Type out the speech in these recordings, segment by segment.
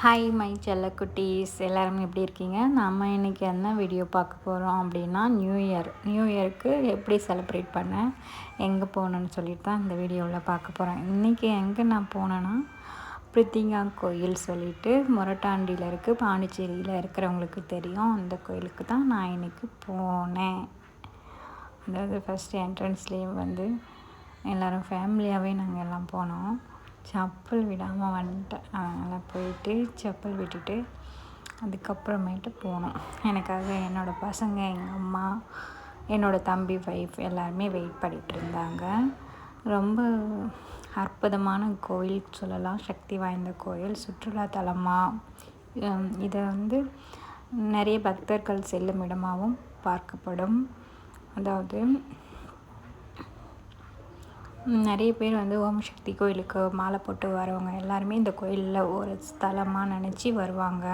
Hi my my செல்லக்குட்டீஸ். எல்லோரும் எப்படி இருக்கீங்க? நம்ம இன்றைக்கி என்ன வீடியோ பார்க்க போகிறோம் அப்படின்னா நியூ இயர் நியூ இயருக்கு எப்படி செலிப்ரேட் பண்ணேன் எங்கே போகணுன்னு சொல்லிட்டு தான் இந்த வீடியோவில் பார்க்க போகிறேன் இன்றைக்கி எங்கே நான் போனேன்னா பிரித்திங்கா கோயில் சொல்லிட்டு மொரட்டாண்டியில் இருக்குது பாண்டிச்சேரியில் இருக்கிறவங்களுக்கு தெரியும். அந்த கோயிலுக்கு தான் நான் இன்றைக்கி போனேன். அதாவது ஃபஸ்ட்டு என்ட்ரன்ஸ்லேயும் வந்து எல்லோரும் ஃபேமிலியாகவே நாங்கள் எல்லாம் போனோம். செப்பல் விடாமல் வந்துட்டேன். அதனால் போயிட்டு செப்பல் விட்டுட்டு அதுக்கப்புறமேட்டு போனோம். எனக்காக என்னோடய பசங்க எங்கள் அம்மா என்னோடய தம்பி ஒய்ஃப் எல்லாருமே வெயிட் பண்ணிகிட்டு இருந்தாங்க. ரொம்ப அற்புதமான கோயில் சொல்லலாம். சக்தி வாய்ந்த கோயில். சுற்றுலா தலமாக இதை வந்து நிறைய பக்தர்கள் செல்லும் இடமாகவும் பார்க்கப்படும். அதாவது நிறைய பேர் வந்து ஓம் சக்தி கோயிலுக்கு மாலை போட்டு வரவங்க எல்லாருமே இந்த கோயிலில் ஒரு ஸ்தலமாக நினச்சி வருவாங்க.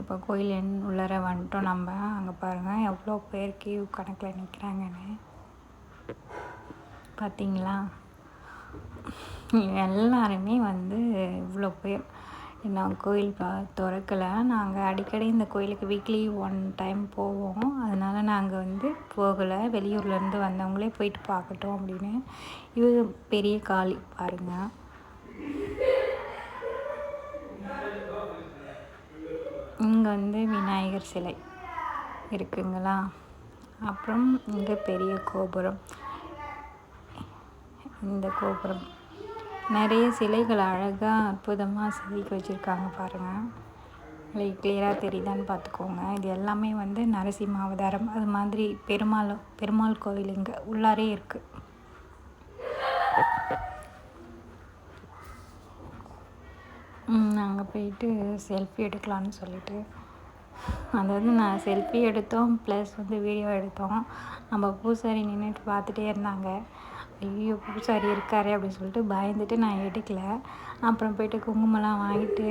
இப்போ கோயில் என் உள்ளர வந்துட்டோம் நம்ம. அங்கே பாருங்கள் எவ்வளோ பேர் கியூ கணக்கில் நிற்கிறாங்கன்னு பார்த்தீங்களா எல்லாருமே வந்து இவ்வளோ பேர். நான் கோயில் பா திறக்கலை. நாங்கள் அடிக்கடி இந்த கோயிலுக்கு வீக்லி ஒன் டைம் போவோம். அதனால் நாங்கள் வந்து போகலை. வெளியூர்லேருந்து வந்தவங்களே போயிட்டு பார்க்கட்டும் அப்படின்னு. இது பெரிய காளி பாருங்கள் இங்கே வந்து விநாயகர் சிலை இருக்குங்களா? அப்புறம் இங்கே பெரிய கோபுரம். இந்த கோபுரம். நிறைய சிலைகள் அழகாக அற்புதமாக செதுக்கி வச்சுருக்காங்க பாருங்கள் உங்களுக்கு கிளியராக தெரியுதான்னு பார்த்துக்கோங்க. இது எல்லாமே வந்து நரசிம்ம அவதாரம் அது மாதிரி பெருமாள் பெருமாள் கோவில் இங்கே உள்ளாரே இருக்குது நாங்கள் போயிட்டு செல்ஃபி எடுக்கலான்னு சொல்லிட்டு. அதாவது நான் செல்ஃபி எடுத்தோம் ப்ளஸ் வந்து வீடியோ எடுத்தோம். நம்ம பூசாரி நின்றுட்டு பார்த்துட்டே இருந்தாங்க. ஐயோ பூசாரி இருக்காரு அப்படின்னு சொல்லிட்டு பயந்துட்டு நான் எடுக்கல. அப்புறம் போயிட்டு குங்குமம்லாம் வாங்கிட்டு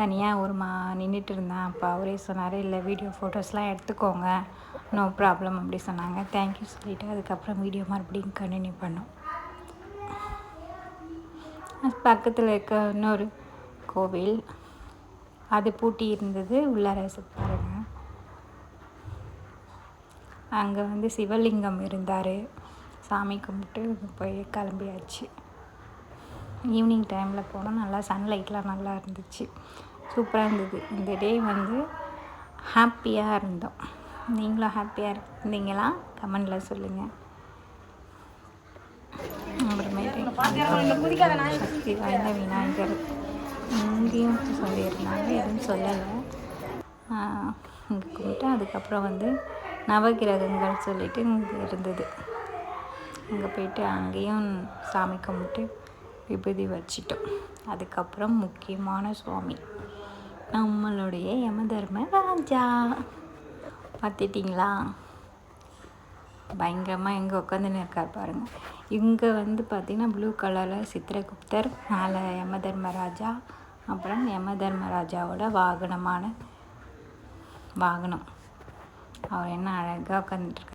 தனியாக ஒரு மா நின்றுட்டு இருந்தேன். அப்போ அவரே சொன்னார் இல்லை வீடியோ ஃபோட்டோஸ்லாம் எடுத்துக்கோங்க. நோ ப்ராப்ளம் அப்படி சொன்னாங்க. தேங்க்யூ சொல்லிவிட்டு அதுக்கப்புறம் வீடியோ மறுபடியும் கண்டினியூ பண்ணோம். பக்கத்தில் இருக்க இன்னொரு கோவில் அது பூட்டி இருந்தது. உள்ளார பாருங்க. அங்கே வந்து சிவலிங்கம் இருந்தார். சாமி கும்பிட்டு போய் கிளம்பியாச்சு. ஈவினிங் டைமில் போனால் நல்லா சன்லைட்லாம் நல்லா இருந்துச்சு. சூப்பராக இருந்தது. இந்த டே வந்து ஹாப்பியாக இருந்தோம். நீங்களும் ஹாப்பியாக இருந்தீங்களா? கமெண்டில் சொல்லுங்கள் அப்புறமேட்டு சக்தி வாய்ந்த விநாயகர். இங்கேயும் சொல்லியிருந்தாங்க எதுவும் சொல்லலை. இங்கே கும்பிட்டு அதுக்கப்புறம் வந்து நவகிரகங்கள் சொல்லிட்டு இங்கே இருந்தது. அங்கே போயிட்டு அங்கேயும் சாமி கும்பிட்டு விபூதி வச்சிட்டோம். அதுக்கப்புறம் முக்கியமான சுவாமி. நம்மளுடைய யம தர்ம ராஜா. பார்த்துட்டிங்களா? பயங்கரமாக எங்கே உட்காந்துன்னு இருக்கார் பாருங்கள் இங்கே வந்து பார்த்திங்கன்னா ப்ளூ கலரில் சித்திரகுப்தர் மேலே யம தர்மராஜா அப்புறம் யம தர்மராஜாவோட வாகனமான வாகனம். அவர் என்ன அழகாக உட்காந்துட்டு